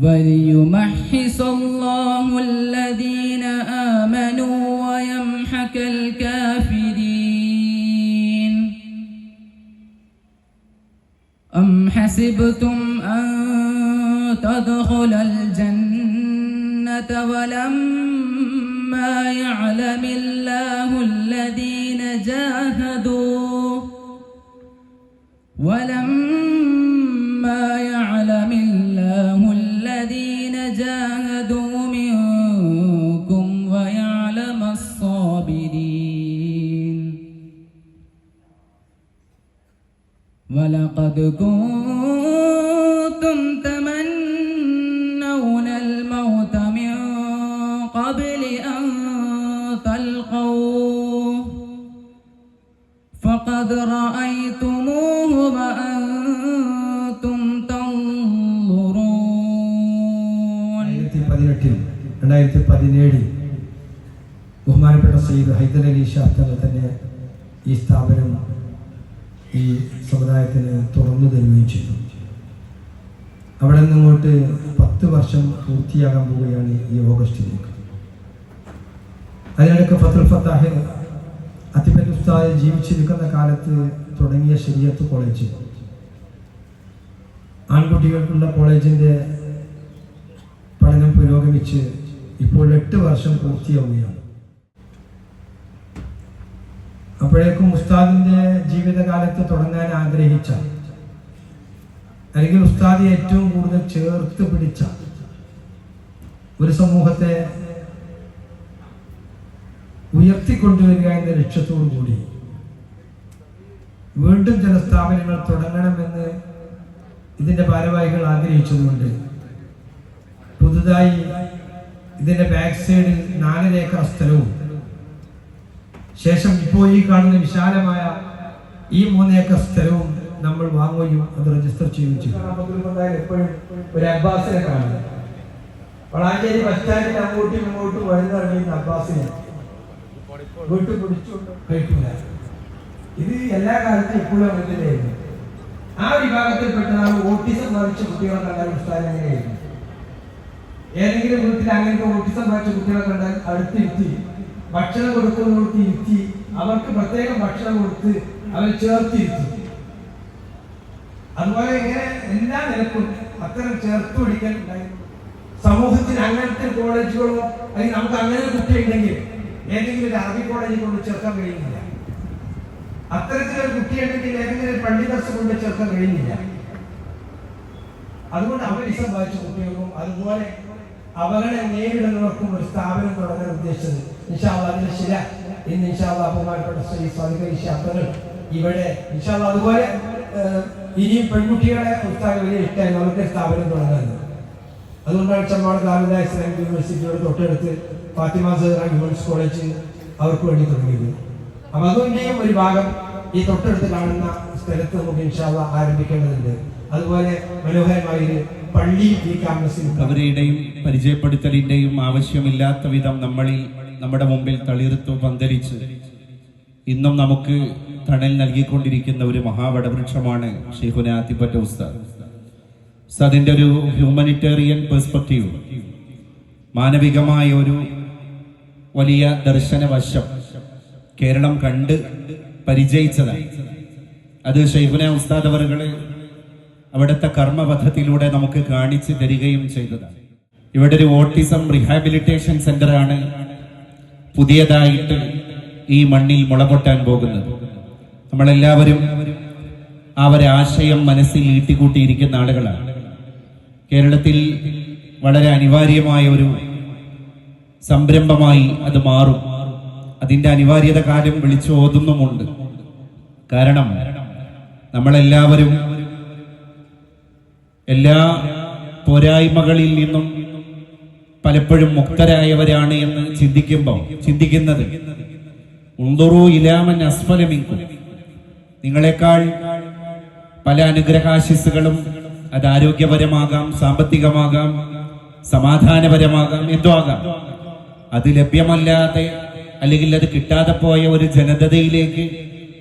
وليمحص الله الذين آمنوا ويمحك الكافرين. أم حسبتم أن تدخل الجنة ولما يعلم الله الذين جاهدوا ولما ولقد كنتم تمنون الموت من قبل أن تلقوه فقد رأيتموه وأنتم تنظرون രണ്ടായിരത്തി പതിനെട്ടിൽ രണ്ടായിരത്തി പതിനേഴിൽ ബഹുമാനപ്പെട്ട സയ്യിദ് ഹൈദർ അലി ഷാഹ് തങ്ങൾ തന്നെ ഈ സ്ഥാപനം ഈ സമുദായത്തിന് തുറന്നു തരികയും ചെയ്തു. അവിടെ നിന്നിങ്ങോട്ട് പത്ത് വർഷം പൂർത്തിയാകാൻ പോവുകയാണ് ഈ ഓഗസ്റ്റിലേക്ക്. അതിനിടയ്ക്ക് ഫത്തുൽ ഫത്താഹ് അത്തിപ്പറ്റ ഉസ്താദ് ജീവിച്ചിരിക്കുന്ന കാലത്ത് തുടങ്ങിയ ശരിയത്ത് കോളേജ്. ആൺകുട്ടികൾക്കുള്ള കോളേജിന്റെ പഠനം പുരോഗമിച്ച് ഇപ്പോൾ എട്ട് വർഷം പൂർത്തിയാവുകയാണ്. അപ്പോഴേക്കും ഉസ്താദിന്റെ ജീവിതകാലത്ത് തുടങ്ങാൻ ആഗ്രഹിച്ച അല്ലെങ്കിൽ ഉസ്താദി ഏറ്റവും കൂടുതൽ ചേർത്ത് പിടിച്ച ഒരു സമൂഹത്തെ ഉയർത്തിക്കൊണ്ടുവരിക എന്ന ലക്ഷ്യത്തോടു കൂടി വീണ്ടും ചില സ്ഥാപനങ്ങൾ തുടങ്ങണമെന്ന് ഇതിന്റെ ഭാരവാഹികൾ ആഗ്രഹിച്ചതുകൊണ്ട് പുതുതായി ഇതിന്റെ ബാക്ക് സൈഡിൽ നാലര ഏക്കർ സ്ഥലവും ശേഷം ഇപ്പോൾ ഈ കാണുന്ന വിശാലമായ ഈ മൂന്നേക്കർ സ്ഥലവും നമ്മൾ വാങ്ങുകയും അത് രജിസ്റ്റർ ചെയ്യുകയും ചെയ്യും വളാഞ്ചേരി ബസ് സ്റ്റാൻഡിൽ അങ്ങോട്ടും ഇങ്ങോട്ടും വഴുതിറങ്ങിയിരുന്ന അബ്ബാസിനെ വീട്ടിൽ പിടിച്ചു കഴിക്കില്ല ഇത് എല്ലാ കാലത്തും ഇപ്പോഴും അങ്ങനെ തന്നെയായിരുന്നു ആ വിഭാഗത്തിൽപ്പെട്ടതാണ് ഓട്ടിസം ബാധിച്ച കുട്ടികളെ കണ്ടാൽ ഉസ്താദ് എങ്ങനെയായിരുന്നു? ഏതെങ്കിലും വീട്ടിൽ അങ്ങനത്തെ ഓട്ടിസം ബാധിച്ച കുട്ടികളെ കണ്ടാൽ അടുത്തിരുത്തി ഭക്ഷണം കൊടുക്കുന്നവർക്ക് ഇരുത്തി അവർക്ക് പ്രത്യേകം ഭക്ഷണം കൊടുത്ത് അവരെ ചേർത്തിരുത്തി. അതുപോലെ ഇങ്ങനെ എല്ലാ നിലക്കും അത്തരം ചേർത്ത് പിടിക്കാൻ ഉണ്ടായിരുന്നു സമൂഹത്തിന് അങ്ങനത്തെ കോളേജുകളോ അല്ലെങ്കിൽ നമുക്ക് അങ്ങനെ കുട്ടി ഉണ്ടെങ്കിൽ ഏതെങ്കിലും ഒരു അറബി കോളേജിൽ കൊണ്ട് ചേർക്കാൻ കഴിയുന്നില്ല. അത്തരത്തിലൊരു കുട്ടിയുണ്ടെങ്കിൽ ഏതെങ്കിലും പള്ളി ബസ് കൊണ്ട് ചേർക്കാൻ കഴിയുന്നില്ല. അതുകൊണ്ട് അവരിസം വായിച്ച കുട്ടികൾക്കും അതുപോലെ അവരെ നേരിടുന്നവർക്കും ഒരു സ്ഥാപനം തുടങ്ങാൻ ഉദ്ദേശിച്ചത് ഇൻഷാല്ല അതിന്റെ ശില. ഇന്ന് ഇൻഷാള്ള ബഹുമാനപ്പെട്ട ശ്രീ സ്വാമിക ശബ്ദങ്ങൾ ഇവിടെ ഇൻഷാള്ള അതുപോലെ ഇനിയും പെൺകുട്ടികളെ വലിയ ഇഷ്ടമായി നമുക്ക് സ്ഥാപനം തുടങ്ങുന്നത് അതുകൊണ്ടാണ് ചമ്മാട് ദാവിദ ഇസ്ലാമിക് യൂണിവേഴ്സിറ്റിയോട് തൊട്ടടുത്ത് ഫാത്തിമ സഹറ വിമൻസ് കോളേജ് അവർക്ക് വേണ്ടി തുടങ്ങിയത്. അപ്പം അതിന്റെയും ഒരു ഭാഗം ഈ തൊട്ടടുത്ത് കാണുന്ന സ്ഥലത്ത് നമുക്ക് ഇൻഷാല്ല ആരംഭിക്കേണ്ടതുണ്ട്. അതുപോലെ മനോഹരമായ പള്ളി ഈ ക്യാമ്പസിൽ അവരുടെയും പരിചയപ്പെടുത്തലിന്റെയും ആവശ്യമില്ലാത്ത വിധം നമ്മളിൽ നമ്മുടെ മുമ്പിൽ തളിർത്തു പന്തലിച്ച് ഇന്നും നമുക്ക് തണൽ നൽകിക്കൊണ്ടിരിക്കുന്ന ഒരു മഹാവടവൃക്ഷമാണ് ഷെയ്ഖുന ആത്തിപ്പറ്റ ഉസ്താദ്. ഉസ്താദിന്റെ ഒരു ഹ്യൂമനിറ്റേറിയൻ പെർസ്പെക്റ്റീവ് മാനവികമായ ഒരു വലിയ ദർശന വശം കേരളം കണ്ട് പരിചയിച്ചതാണ്. അത് ഷെയ്ഖുന ഉസ്താദ് അവറുകളെ അവിടുത്തെ കർമ്മപഥത്തിലൂടെ നമുക്ക് കാണിച്ചു തരികയും ചെയ്തതാണ്. ഇവിടെ ഒരു ഓട്ടിസം റിഹാബിലിറ്റേഷൻ സെന്ററാണ് പുതിയതായിട്ട് ഈ മണ്ണിൽ മുളപൊട്ടാൻ പോകുന്നത്. നമ്മളെല്ലാവരും ആ ആശയം മനസ്സിൽ ഈട്ടിക്കൂട്ടിയിരിക്കുന്ന ആളുകളാണ്. കേരളത്തിൽ വളരെ അനിവാര്യമായ ഒരു സംരംഭമായി അത് മാറും. അതിന്റെ അനിവാര്യത കാര്യം വിളിച്ചു ഓതുന്നുമുണ്ട്. കാരണം നമ്മളെല്ലാവരും എല്ലാ പോരായ്മകളിൽ നിന്നും പലപ്പോഴും മുക്തരായവരാണ് എന്ന് ചിന്തിക്കുമ്പോൾ ചിന്തിക്കുന്നത്. ഉന്തുറു ഇലാമൻ അസ്ഫലമിക്കും നിങ്ങളെക്കാൾ പല അനുഗ്രഹാശിസുകളും അത് ആരോഗ്യപരമാകാം സാമ്പത്തികമാകാം സമാധാനപരമാകാം എന്തോ ആകാം അത് ലഭ്യമല്ലാതെ അല്ലെങ്കിൽ അത് കിട്ടാതെ പോയ ഒരു ജനതയിലേക്ക്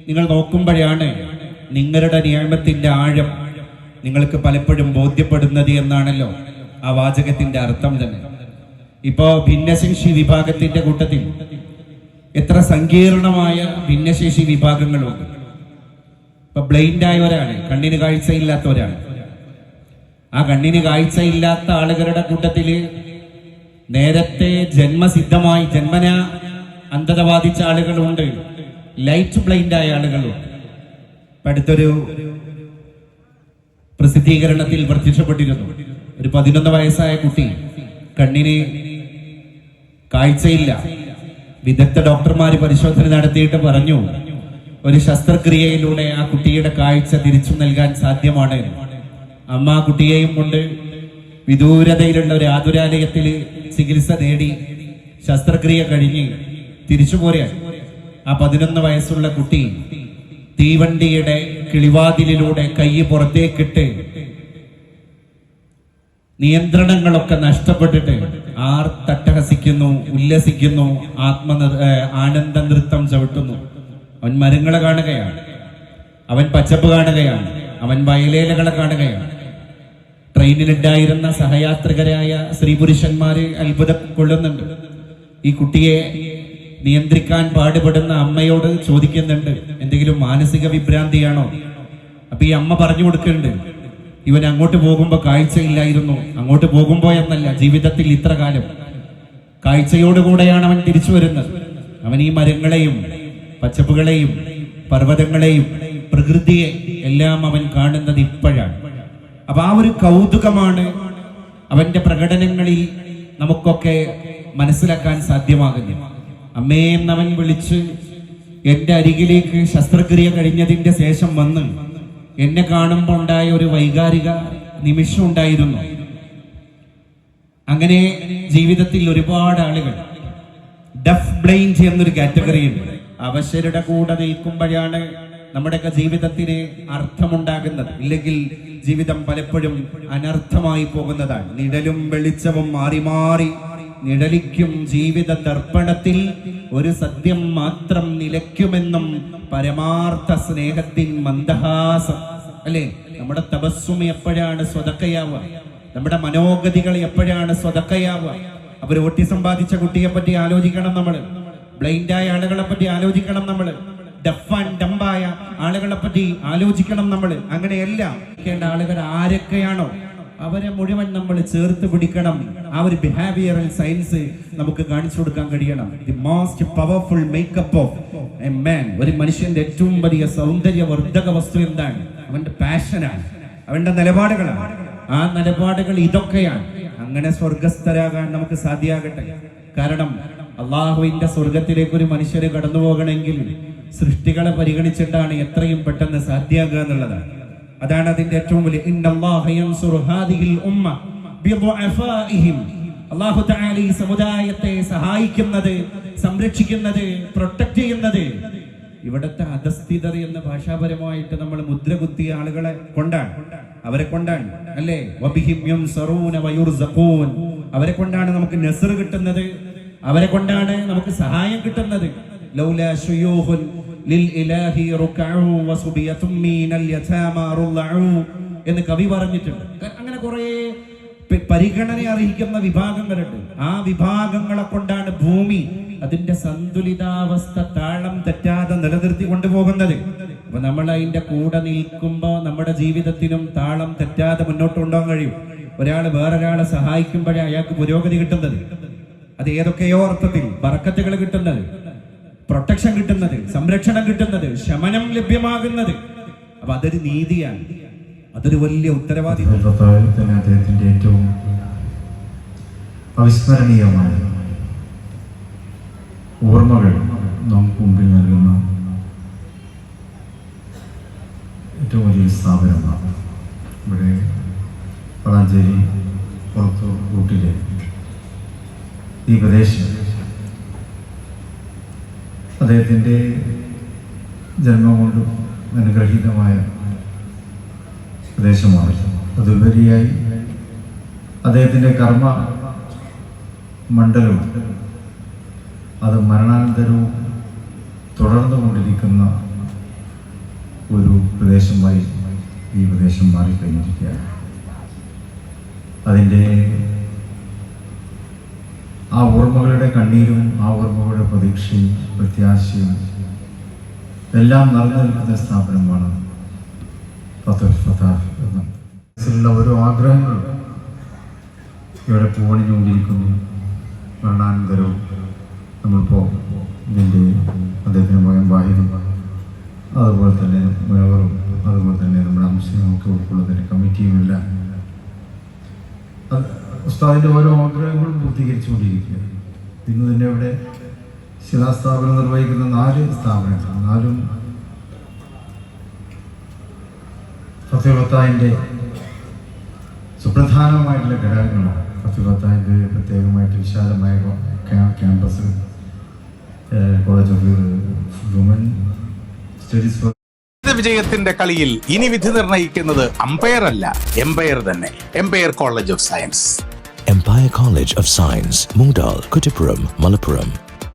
നിങ്ങൾ നോക്കുമ്പോഴാണ് നിങ്ങളുടെ നിയമത്തിന്റെ ആഴം നിങ്ങൾക്ക് പലപ്പോഴും ബോധ്യപ്പെടുന്നത് എന്നാണല്ലോ ആ വാചകത്തിന്റെ അർത്ഥം തന്നെ. ഇപ്പോ ഭിന്നശേഷി വിഭാഗത്തിന്റെ കൂട്ടത്തിൽ എത്ര സങ്കീർണമായ ഭിന്നശേഷി വിഭാഗങ്ങളുണ്ട് ഇപ്പൊ ബ്ലൈൻഡ് ആയവരാണ് കണ്ണിന് കാഴ്ചയില്ലാത്തവരാണ്. ആ കണ്ണിന് കാഴ്ചയില്ലാത്ത ആളുകളുടെ കൂട്ടത്തിൽ നേരത്തെ ജന്മസിദ്ധമായി ജന്മന അന്ധത ബാധിച്ച ആളുകളുണ്ട്. ലൈറ്റ് ബ്ലൈൻഡ് ആയ ആളുകളുണ്ട് അടുത്തൊരു പ്രസിദ്ധീകരണത്തിൽ പ്രത്യക്ഷപ്പെട്ടിരുന്നു. ഒരു പതിനൊന്ന് വയസ്സായ കുട്ടി കണ്ണിന് കാഴ്ചയില്ല. വിദഗ്ധ ഡോക്ടർമാർ പരിശോധന നടത്തിയിട്ട് പറഞ്ഞു ഒരു ശസ്ത്രക്രിയയിലൂടെ ആ കുട്ടിയുടെ കാഴ്ച തിരിച്ചു നൽകാൻ സാധ്യമാണ്. അമ്മ കുട്ടിയെയും കൊണ്ട് വിദൂരതയിലുള്ള ഒരു ആതുരാലയത്തിൽ ചികിത്സ നേടി ശസ്ത്രക്രിയ കഴിഞ്ഞ് തിരിച്ചു പോരാൻ ആ പതിനൊന്ന് വയസ്സുള്ള കുട്ടി തീവണ്ടിയുടെ കിളിവാതിലിലൂടെ കൈ പുറത്തേക്കിട്ട് നിയന്ത്രണങ്ങളൊക്കെ നഷ്ടപ്പെട്ടിട്ട് ആർ തട്ടഹസിക്കുന്നു ഉല്ലസിക്കുന്നു ആത്മ ആനന്ദ നൃത്തം ചവിട്ടുന്നു. അവൻ മരങ്ങളെ കാണുകയാണ്. അവൻ പച്ചപ്പ് കാണുകയാണ്. അവൻ വയലേലകളെ കാണുകയാണ്. ട്രെയിനിലുണ്ടായിരുന്ന സഹയാത്രികരായ സ്ത്രീ പുരുഷന്മാര് അത്ഭുതം കൊള്ളുന്നുണ്ട് ഈ കുട്ടിയെ നിയന്ത്രിക്കാൻ പാടുപെടുന്ന അമ്മയോട് ചോദിക്കുന്നുണ്ട് എന്തെങ്കിലും മാനസിക വിഭ്രാന്തിയാണോ? അപ്പൊ ഈ അമ്മ പറഞ്ഞു കൊടുക്കുന്നുണ്ട് ഇവൻ അങ്ങോട്ട് പോകുമ്പോൾ കാഴ്ചയില്ലായിരുന്നു. അങ്ങോട്ട് പോകുമ്പോ എന്നല്ല ജീവിതത്തിൽ ഇത്ര കാലം. കാഴ്ചയോടുകൂടെയാണ് അവൻ തിരിച്ചു വരുന്നത്. അവൻ ഈ മരങ്ങളെയും പച്ചപ്പുകളെയും പർവതങ്ങളെയും പ്രകൃതിയെ എല്ലാം അവൻ കാണുന്നത് ഇപ്പോഴാണ്. അപ്പൊ ആ ഒരു കൗതുകമാണ് അവന്റെ പ്രകടനങ്ങളിൽ നമുക്കൊക്കെ മനസ്സിലാക്കാൻ സാധ്യമാകുന്നത്. അമ്മേ എന്നവൻ വിളിച്ച് എന്റെ അരികിലേക്ക് ശസ്ത്രക്രിയ കഴിഞ്ഞതിന്റെ ശേഷം വന്ന് എന്നെ കാണുമ്പോൾ ഉണ്ടായ ഒരു വൈകാരിക നിമിഷം ഉണ്ടായിരുന്നു. അങ്ങനെ ജീവിതത്തിൽ ഒരുപാട് ആളുകൾ ഡഫ് ബ്ലൈൻഡ് എന്നൊരു കാറ്റഗറി ഉണ്ട്. അവശരുടെ കൂടെ നിൽക്കുമ്പോഴാണ് നമ്മുടെയൊക്കെ ജീവിതത്തിന് അർത്ഥമുണ്ടാകുന്നത്. ഇല്ലെങ്കിൽ ജീവിതം പലപ്പോഴും അനർത്ഥമായി പോകുന്നതാണ്. നിഴലും വെളിച്ചവും മാറി മാറി നിഴലിക്കും ജീവിത ദർപ്പണത്തിൽ ഒരു സത്യം മാത്രം നിലയ്ക്കുമെന്നും പരമാർത്ഥ സ്നേഹത്തിൻ മന്ദഹാസം. അല്ലേ? നമ്മുടെ തപസ്സും എപ്പോഴാണ് സ്വതക്കയാവുക? നമ്മുടെ മനോഗതികൾ എപ്പോഴാണ് സ്വതക്കയാവുക? അവർ ഓട്ടിസം ബാധിച്ച കുട്ടിയെ പറ്റി ആലോചിക്കണം നമ്മൾ ബ്ലൈൻഡായ ആളുകളെ പറ്റി ആലോചിക്കണം നമ്മൾ ഡഫ് ആൻഡ് ഡംബായ ആളുകളെ പറ്റി ആലോചിക്കണം നമ്മൾ അങ്ങനെയല്ല. ആളുകൾ ആരൊക്കെയാണോ? അവരെ മുഴുവൻ നമ്മൾ ചേർത്ത് പിടിക്കണം. ആ ഒരു ബിഹേവിയറൽ സയൻസ് നമുക്ക് കാണിച്ചു കൊടുക്കാൻ കഴിയണം. The most powerful makeup of a man ഒരു മനുഷ്യന്റെ ഏറ്റവും വലിയ സൗന്ദര്യവർദ്ധക വസ്തു എന്താണ്? അവന്റെ പാഷനാണ് അവന്റെ നിലപാടുകളാണ്. ആ നിലപാടുകൾ ഇതൊക്കെയാണ്. അങ്ങനെ സ്വർഗസ്ഥരാകാൻ നമുക്ക് സാധ്യമാകട്ടെ. കാരണം അള്ളാഹുവിന്റെ സ്വർഗത്തിലേക്ക് ഒരു മനുഷ്യര് കടന്നു പോകണമെങ്കിൽ സൃഷ്ടികളെ പരിഗണിച്ചിട്ടാണ് എത്രയും പെട്ടെന്ന് സാധ്യമാകുക എന്നുള്ളതാണ്. അതാണ് അതിന്റെ ഏറ്റവും വലിയ അള്ളാഹു ഈ സമുദായത്തെ സഹായിക്കുന്നത് സംരക്ഷിക്കുന്നത് പ്രൊട്ടക്ട് ചെയ്യുന്നത്. ഇവിടുത്തെ അധസ്ഥിതർ എന്ന ഭാഷാപരമായിട്ട് നമ്മൾ മുദ്ര കുത്തിയ ആളുകളെ കൊണ്ടാണ്. അവരെ കൊണ്ടാണ് അല്ലേ? അവരെ കൊണ്ടാണ് നമുക്ക് നെസർ കിട്ടുന്നത്. അവരെ കൊണ്ടാണ് നമുക്ക് സഹായം കിട്ടുന്നത്. ലിൽ എന്ന് കവി പറഞ്ഞിട്ടുണ്ട്. അങ്ങനെ കുറേ പരിഗണന അർഹിക്കുന്ന വിഭാഗങ്ങളുണ്ട്. ആ വിഭാഗങ്ങളെ കൊണ്ടാണ് ഭൂമി അതിന്റെ സന്തുലിതാവസ്ഥ താളം തെറ്റാതെ നിലനിർത്തി കൊണ്ടുപോകുന്നത്. അപ്പൊ നമ്മൾ അതിന്റെ കൂടെ നിൽക്കുമ്പോൾ നമ്മുടെ ജീവിതത്തിനും താളം തെറ്റാതെ മുന്നോട്ട് കൊണ്ടുപോകാൻ കഴിയും. ഒരാൾ വേറൊരാളെ സഹായിക്കുമ്പോഴേ അയാൾക്ക് പുരോഗതി കിട്ടുന്നത്. അത് ഏതൊക്കെയോ അർത്ഥത്തിൽ ബർക്കത്തുകൾ കിട്ടുന്നത്. പ്രൊട്ടക്ഷൻ കിട്ടുന്നത് സംരക്ഷണം കിട്ടുന്നത് ശമനം ലഭ്യമാകുന്നത്. അപ്പൊ അതൊരു നീതിയാണ്. അതൊരു വലിയ ഉത്തരവാദിത്വം. തന്നെ ഏറ്റവും അവിസ്മരണീയമായ ഓർമ്മകൾ നമുക്ക് മുമ്പിൽ നൽകുന്ന ഏറ്റവും വലിയ സ്ഥാപനമാണ് ഇവിടെ വളാഞ്ചേരി പുറത്തു കൂട്ടിലെ ഈ പ്രദേശം. അദ്ദേഹത്തിന്റെ ജന്മം കൊണ്ട് അനുഗ്രഹീതമായ പ്രദേശമാണ്. അതുപരിയായി അദ്ദേഹത്തിന്റെ കർമ്മ മണ്ഡലവും അത് മരണാനന്തരവും തുടർന്നു കൊണ്ടിരിക്കുന്ന ഒരു പ്രദേശമായി ഈ പ്രദേശം മാറിക്കഴിഞ്ഞിരിക്കുകയാണ്. അതിന്റെ ആ ഓർമ്മകളുടെ കണ്ണീരും ആ ഓർമ്മകളുടെ പ്രതീക്ഷയും പ്രത്യാശയും എല്ലാം നിറഞ്ഞു നിൽക്കുന്ന സ്ഥാപനമാണ് ഫത്തുൽ ഓരോ ആഗ്രഹങ്ങളും ഇവിടെ പൂവണിഞ്ഞുകൊണ്ടിരിക്കുന്നു. മരണാനന്തരവും നമ്മളിപ്പോൾ ഇതിന്റെ അദ്ദേഹത്തിന്റെ മകൻ വാഹിദും അതുപോലെ തന്നെ മുനവറും അതുപോലെ തന്നെ നമ്മുടെ അംശങ്ങളൊക്കെ ഉൾക്കൊള്ളുന്നതിന്റെ കമ്മിറ്റിയുമെല്ലാം അത് ഉസ്താദിന്റെ ഓരോ ആഗ്രഹങ്ങളും പൂർത്തീകരിച്ചുകൊണ്ടിരിക്കുകയാണ്. ഇന്ന് തന്നെ ഇവിടെ ശിലാസ്ഥാപനം നിർവഹിക്കുന്ന നാല് സ്ഥാപനങ്ങൾ. നാലും ഫത്തിഹത്തായിന്റെ സുപ്രധാനമായിട്ടുള്ള ഘടകങ്ങളാണ്. ഫത്തിഹത്തായിന്റെ പ്രത്യേകമായിട്ട് വിശാലമായ ക്യാ- campus college of women studies വിജയത്തിന്റെ കളിയിൽ ഇനി വിധി നിർണയിക്കുന്നത് അമ്പയർ അല്ല എംപയർ തന്നെ. Empire college of science. Empire College of Science, Mungdal, Kuttipuram, Malappuram.